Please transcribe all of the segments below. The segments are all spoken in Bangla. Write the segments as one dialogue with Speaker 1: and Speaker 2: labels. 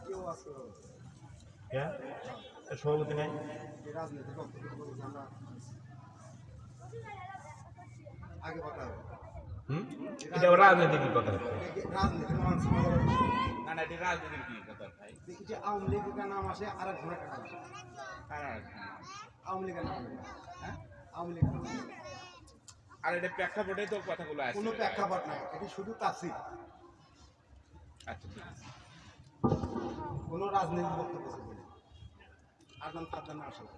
Speaker 1: কেউ আছে
Speaker 2: হ্যাঁ সভাপতি নাই
Speaker 1: কথা
Speaker 2: এটা রাজনীতির কথা
Speaker 3: না না এটা ভাই
Speaker 1: দেখি যে আওয়ামী লীগের নাম আসে আর এক আওয়ামী লীগের নাম
Speaker 3: হ্যাঁ
Speaker 1: আওয়ামী লীগের নাম
Speaker 3: আর এটা প্রেক্ষাপটে তো কথাগুলো আছে
Speaker 1: কোনো প্রেক্ষাপট নাই এটি শুধু তাফসির
Speaker 3: আচ্ছা ঠিক আছে
Speaker 1: কোনো রাজনৈতিক বক্তব্য আদান প্রদান আসে না।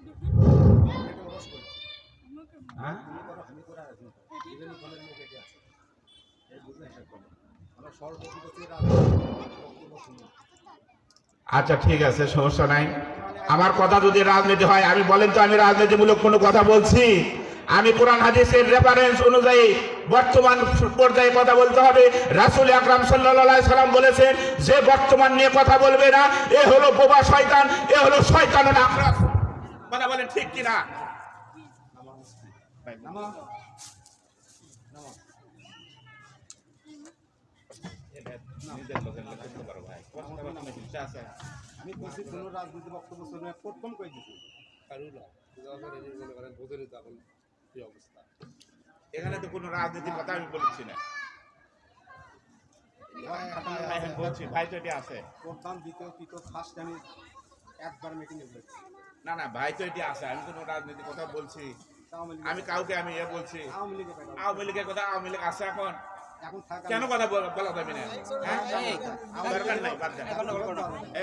Speaker 1: এটা রস করে।
Speaker 2: হ্যাঁ? আচ্ছা ঠিক আছে, সমস্যা নাই। আমার কথা যদি রাজনীতি হয়, আমি বলেন তো আমি রাজনীতিমূলক কোনো কথা বলছি। আমি কোরআন হাদিসের রেফারেন্স অনুযায়ী বর্তমান পর্যায়ে কথা বলতে হবে রাসুল আকরাম সাল্লাহ সাল্লাম বলেছেন যে বর্তমান নিয়ে কথা বলবে না এ হলো বোবা শয়তান এ হলো শয়তান
Speaker 3: কথা বলেন ঠিক কি না ভাই,
Speaker 1: নামা নামা
Speaker 3: এটা নিজের লোকের লোক করতে পারো ভাই কষ্ট করে তুমি হিংসা আছে
Speaker 1: আমি কোনো রাজনীতি বক্তব্য শুনে প্রথম কই দিছি
Speaker 3: এখানে তো কোনো রাজনীতির কথা আমি বলছি না। আমি বলছি ভাই তো এটা আছে
Speaker 1: প্রথম দ্বিতীয় তৃতীয় ফার্স্ট আমি একবার মিটিংয়ে বলেছি।
Speaker 3: না না ভাই তো এটি আছে আমি কোনো রাজনীতির কথা বলছি। আমি কাউকে আমি এ বলছি।
Speaker 1: আওয়ামী লীগের কথা
Speaker 3: আওয়ামী লীগ আছে এখন।
Speaker 1: এখন
Speaker 3: কেন কথা বল- যাবে না? হ্যাঁ? দরকার নাই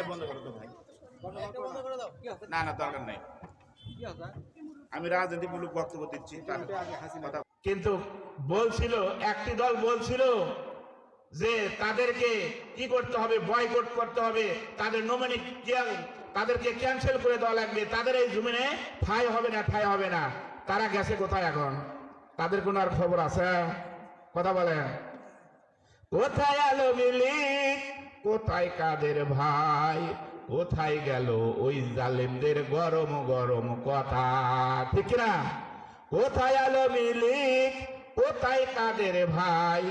Speaker 3: বন্ধ করো ভাই। না না দরকার নাই। আমি রাজনীতিমূলক বক্তব্য দিচ্ছি
Speaker 2: কিন্তু বলছিল একটি দল বলছিল যে তাদেরকে কি করতে হবে বয়কট করতে হবে তাদের নমিনি তাদেরকে ক্যান্সেল করে দেওয়া লাগবে তাদের এই জমিনে ঠাই হবে না ঠাই হবে না। তারা গেছে কোথায় এখন? তাদের কোনো আর খবর আছে? কথা বলে। কোথায় আলো মিলিক কোথায় কাদের ভাই? কোথায় গেল ওই জালেমদের গরম গরম কথা? ঠিক না কোথায় আলো মিলিক? কোথায় কাদের ভাই?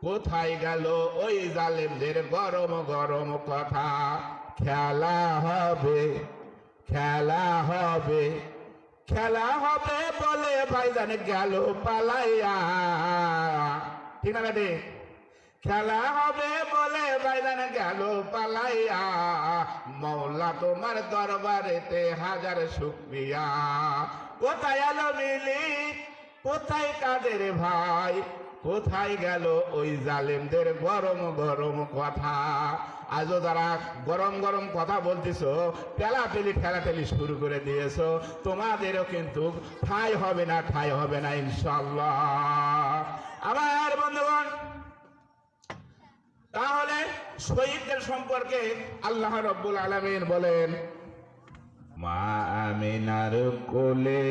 Speaker 2: কোথায় গেল ওই জালেমদের গরম গরম কথা? খেলা হবে খেলা হবে খেলা হবে বলে ভাইজান গেল পালাইয়া। ঠিক না খেলা হবে বলে বাইদান গেল পালাইয়া। মৌলা তোমার দরবারেতে হাজার শুক্রিয়া। কোথায় এলো মিলি? কোথায় কাদের ভাই? কোথায় গেল ওই জালেমদের গরম গরম কথা? আজও যারা গরম গরম কথা বলতেছো পেলাপেলি ঠেলাঠেলি শুরু করে দিয়েছ, তোমাদেরও কিন্তু ঠাই হবে না, ঠাই হবে না, ইনশাল্লাহ। শহীদদের সম্পর্কে আল্লাহ রব্বুল আলমিন বলেন, মা আমিনার কোলে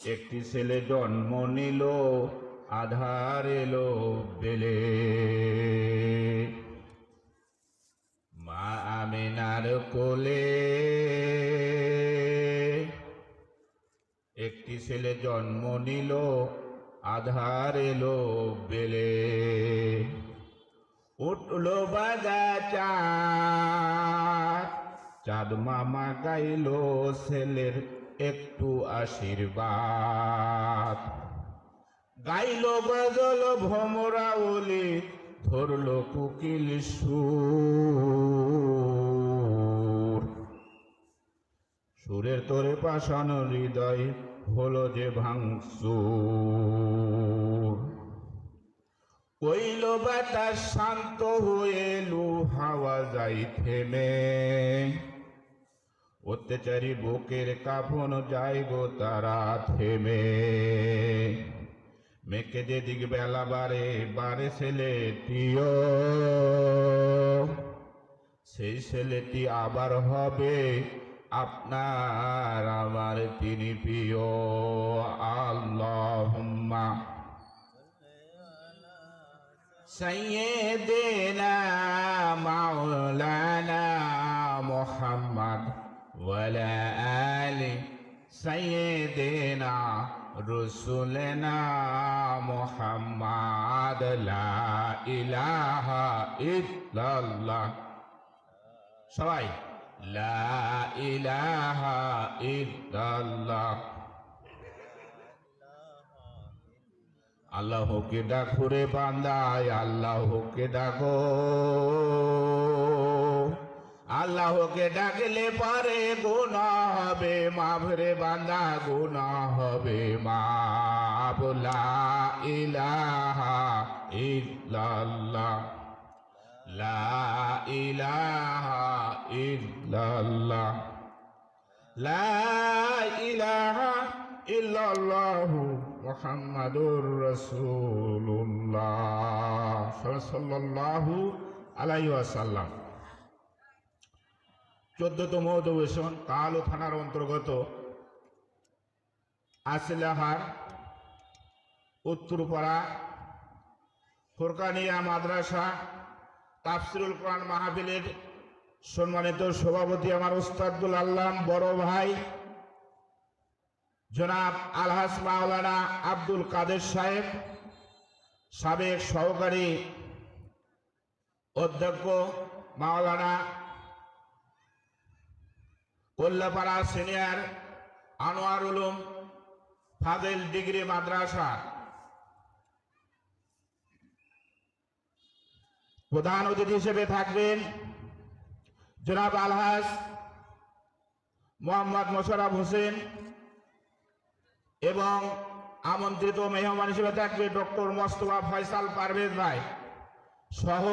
Speaker 2: একটি ছেলে জন্ম নিল, আধার এলো বেলে। মা আমিনার কোলে একটি ছেলে জন্ম নিল আধার এলো বেলে। উঠল বাজা চাঁদ। চাঁদ মামা গাইলো ছেলের একটু আশীর্বাদ। গাইল বাজল ভমরা ওলি, ধরল কুকিল সুর। সুরের তোরে পাশানো হৃদয় হলো যে ভাঙসুর কইল, বাতাস শান্ত হয়ে লু হাওয়া যাই থেমে। অত্যাচারী বুকের কাফন যাইব তারা থেমে। মেকে যেদিক বেলা বারে বারে ছেলেটিও সেই ছেলেটি আবার হবে আপনার আমার তিনি প্রিয় আল্লাহ সৈয়দেনা মাওলানা মোহাম্মদ ওয়ালা আলি সৈয়দেনা রসুলনা মোহাম্মদ লা ইলাহা ইল্লাল্লাহ। সবাই লা ইলাহা আল্লাহকে ডাকো রে বান্দায়, আল্লাহকে ডাকো। আল্লাহকে ডাকলে পারে গুণা হবে, মাফ রে বান্দা গুণা হবে, মাফ। লা ইলাহা ইল্লাল্লাহ। লা ইলাহা ইল্লাল্লাহ। লা ইলাহা ইল্লাল্লাহু মুহাম্মাদুর রাসূলুল্লাহ সাল্লাল্লাহু আলাইহি ওয়াসাল্লাম। চোদ্দতম অধিবেশন কালো থানার অন্তর্গত আসলাহার, উত্তরপাড়া, ফোরকানিয়া মাদ্রাসা তাফসিরুল কোরআন মাহফিলের সম্মানিত সভাপতি আমার উস্তাদুল আল্লাম বড় ভাই, জনাব আলহাস মাওলানা আব্দুল কাদের সাহেব, সাবেক সহকারী অধ্যক্ষ মাওলানা কল্লাপাড়া সিনিয়র আনোয়ার উলুম ফাজেল ডিগ্রি মাদ্রাসা প্রধান অতিথি হিসেবে থাকবেন জনাব আলহাস মোহাম্মদ মোশারফ হোসেন এবং আমন্ত্রিত মেহমান হিসেবে থাকবে ডক্টর মোস্তফা ফয়সাল পারভেজ ভাই সহ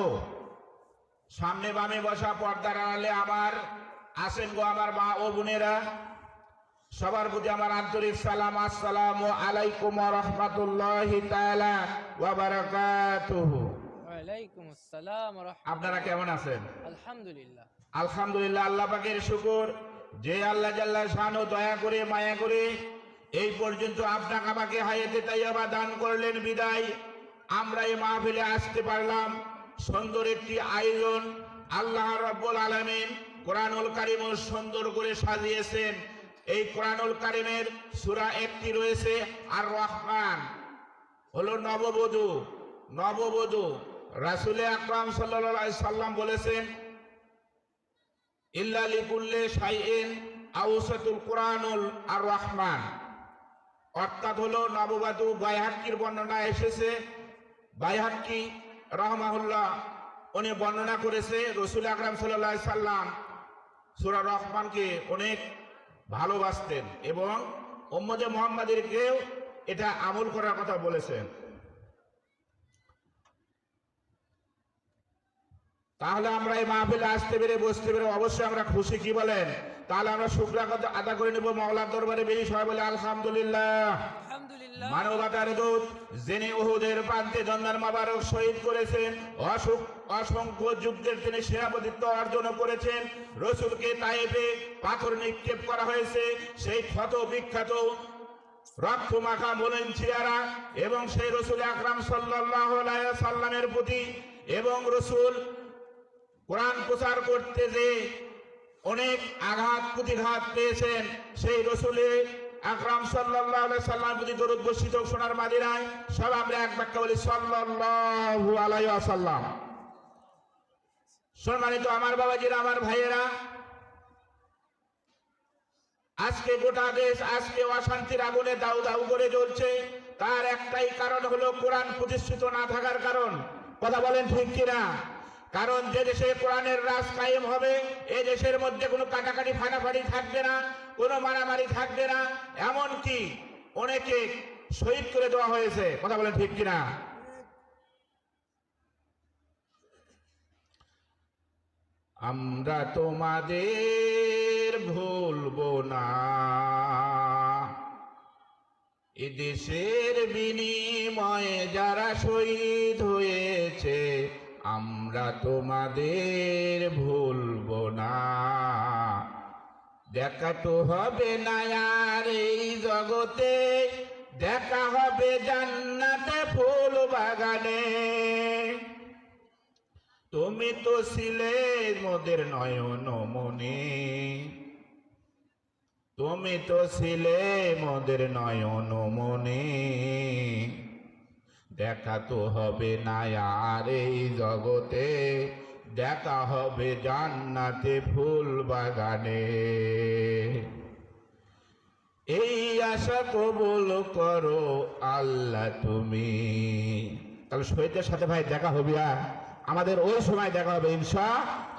Speaker 2: সামনে বামে বসা পর্দার আড়ালে আমার আসেন গো আমার মা ও বোনেরা। সবার প্রতি আমার আন্তরিক সালাম, আসসালামু আলাইকুম রহমতুল্লাহ তাআলা ওয়া বারাকাতুহু।
Speaker 4: ওয়ালাইকুম আসসালাম
Speaker 2: আপনারা কেমন আছেন?
Speaker 4: আলহামদুলিল্লাহ।
Speaker 2: আলহামদুলিল্লাহ আল্লাহ পাকের শুকর। যে আল্লাহ জাল্লাহ শানু দয়া করে মায়া করে এই পর্যন্ত আপনাকে আমাকে হায়াতে তাইয়াবা দান করলেন বিদায়। আমরা এই মাহফিলে আসতে পারলাম। সুন্দর একটি আয়োজন আল্লাহ রব্বুল আলামিন কোরআনুল কারিম সুন্দর করে সাজিয়েছেন। এই কোরআনুল কারিমের সূরা একটি রয়েছে আর রহমান হলো নববধূ নববধূ। রাসূলে আকরাম আলাইহি সাল্লাম বলেছেন, ইল্লা লিকুল্লে শাইইন আউসাতুল কোরআনুল আর রহমান অর্থাৎ হলো নববাদু বাইহাক্কির বর্ণনা এসেছে। বাইহাক্কি রহমাহুল্লাহ, উনি বর্ণনা করেছে রসুল আকরাম সাল্লাহ সাল্লাম সুরা রহমানকে অনেক ভালোবাসতেন এবং ওম্মদে মোহাম্মদেরকেও এটা আমল করার কথা বলেছেন। তাহলে আমরা এই মাহফিলে আসতে পেরে বসতে পেরে অবশ্যই আমরা খুশি কি বলেন? তাহলে আমরা শুক্রা কথা আদা করে নেব মওলার দরবারে বেশি সবাই বলে আলহামদুলিল্লাহ। মানবতার দূত যিনি উহুদের প্রান্তে জন্নার মাবারক শহীদ করেছেন অসুখ অসংখ্য যুদ্ধের তিনি সেনাপতিত্ব অর্জন করেছেন রসুলকে তাইফে পাথর নিক্ষেপ করা হয়েছে সেই ক্ষত বিখ্যাত রক্ত মাখা মোলেন ছিয়ারা এবং সেই রসুল আকরাম সাল্লাহ সাল্লামের প্রতি এবং রসুল কোরআন প্রচার করতে যে অনেক আঘাত, প্রতিঘাত পেয়েছেন, সেই রসুলে আকরাম সাল্লাহ সাল্লাম প্রতি দরুদ বর্ষিত সোনার মাদিনায়, সব আমরা এক বাক্য বলি আলাইহি আসাল্লাম সম্মানিত আমার বাবাজিরা, আমার ভাইয়েরা, আজকে গোটা দেশ, আজকে অশান্তির আগুনে দাউ দাউ করে জ্বলছে। তার একটাই কারণ হলো কোরআন প্রতিষ্ঠিত না থাকার কারণ। কথা বলেন ঠিক কিনা? কারণ যে দেশে কোরআনের রাজ কায়েম হবে, এ দেশের মধ্যে কোনো কাটাকাটি ফাটাফাটি থাকবে না, কোনো মারামারি থাকবে না। এমন কি অনেকে শহীদ করে দেওয়া হয়েছে। কথা বলেন ঠিক কিনা? আমরা তোমাদের ভুলব না। এদেশের বিনিময়ে যারা শহীদ হয়েছে আমরা তোমাদের ভুলব না। দেখা তো হবে না আর এই জগতে, দেখা হবে জান্নাতে ফুল বাগানে। তুমি তো ছিলে মোদের নয়ন মনে, তুমি তো ছিলে মোদের নয়ন মনে। দেখা তো হবে না আর এই জগতে, দেখা হবে জান্নাতে ফুল বাগানে। এই আশা কবুল করো আল্লাহ তুমি। তাহলে শহীদদের সাথে ভাই দেখা হবে আর আমাদের ওই সময় দেখা হবে ইনশা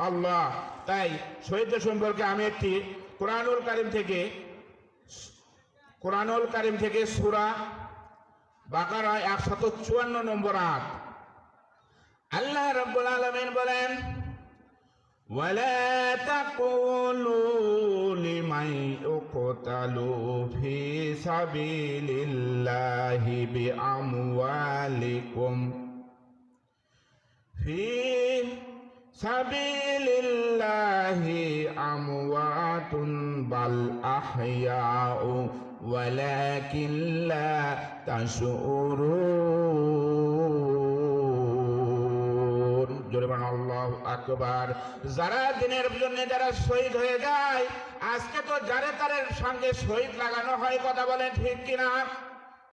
Speaker 2: আল্লাহ তাই শহীদদের সম্পর্কে আমি একটি কোরআনুল কারিম থেকে, কোরআনুল কারিম থেকে সুরা বাকারা একশত চুয়ান্ন নম্বর আট আল্লাহ রব্বুল আলমিন বলেন ولا تقولوا لمن يقتل في سبيل الله بأموالكم في سبيل الله أموات بل أحياء ولكن لا تشعرون জোরবান আল্লাহ আকবার যারা দিনের জন্য যারা শহীদ হয়ে যায় আজকে তো যারে তারের সঙ্গে শহীদ লাগানো হয় কথা বলেন ঠিক কিনা